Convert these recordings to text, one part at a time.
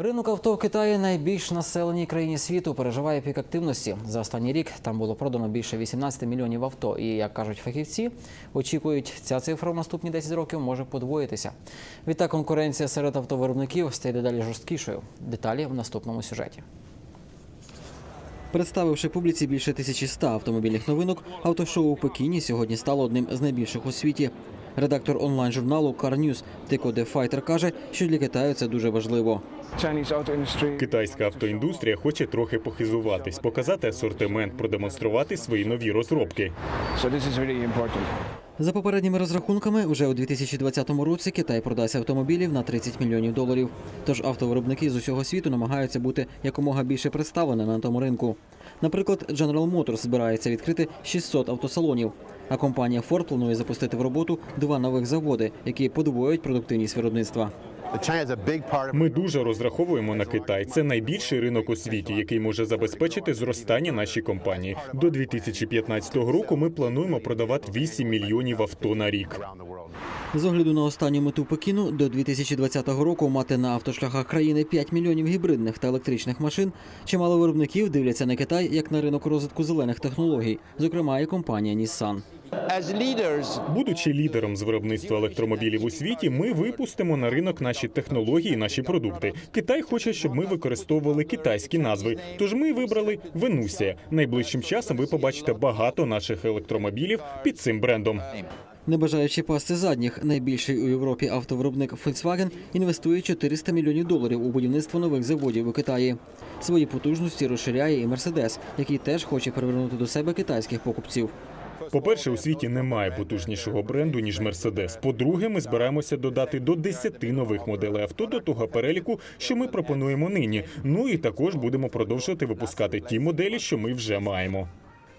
Ринок авто в Китаї найбільш населеній країні світу переживає пік активності. За останній рік там було продано більше 18 мільйонів авто. І як кажуть фахівці, очікують, ця цифра в наступні 10 років може подвоїтися. Відтак конкуренція серед автовиробників стає дедалі жорсткішою. Деталі в наступному сюжеті. Представивши публіці більше 1100 автомобільних новинок, автошоу у Пекіні сьогодні стало одним з найбільших у світі. Редактор онлайн-журналу Car News Тико Де Файтер каже, що для Китаю це дуже важливо. Китайська автоіндустрія хоче трохи похизуватись, показати асортимент, продемонструвати свої нові розробки. За попередніми розрахунками, уже у 2020 році Китай продасть автомобілів на 30 мільйонів доларів. Тож автовиробники з усього світу намагаються бути якомога більше представлені на тому ринку. Наприклад, General Motors збирається відкрити 600 автосалонів. А компанія Ford планує запустити в роботу два нових заводи, які подвоюють продуктивність виробництва. Ми дуже розраховуємо на Китай. Це найбільший ринок у світі, який може забезпечити зростання нашій компанії. До 2015 року ми плануємо продавати 8 мільйонів авто на рік. З огляду на останню мету Пекіну до 2020 року мати на автошляхах країни 5 мільйонів гібридних та електричних машин. Чимало виробників дивляться на Китай як на ринок розвитку зелених технологій, зокрема і компанія Nissan. As leaders, Будучи лідером з виробництва електромобілів у світі, ми випустимо на ринок наші технології, наші продукти. Китай хоче, щоб ми використовували китайські назви. Тож ми вибрали Венусія. Найближчим часом ви побачите багато наших електромобілів під цим брендом. Не бажаючи пасти задніх, найбільший у Європі автовиробник Volkswagen інвестує 400 мільйонів доларів у будівництво нових заводів у Китаї. Свої потужності розширяє і Mercedes, який теж хоче привернути до себе китайських покупців. По-перше, у світі немає потужнішого бренду ніж Mercedes. По-друге, ми збираємося додати до 10 нових моделей авто до того переліку, що ми пропонуємо нині. Ну і також будемо продовжувати випускати ті моделі, що ми вже маємо.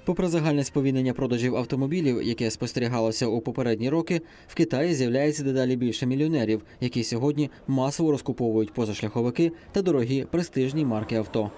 Попри загальне сповільнення продажів автомобілів, яке спостерігалося у попередні роки, в Китаї з'являється дедалі більше мільйонерів, які сьогодні масово розкуповують позашляховики та дорогі престижні марки авто.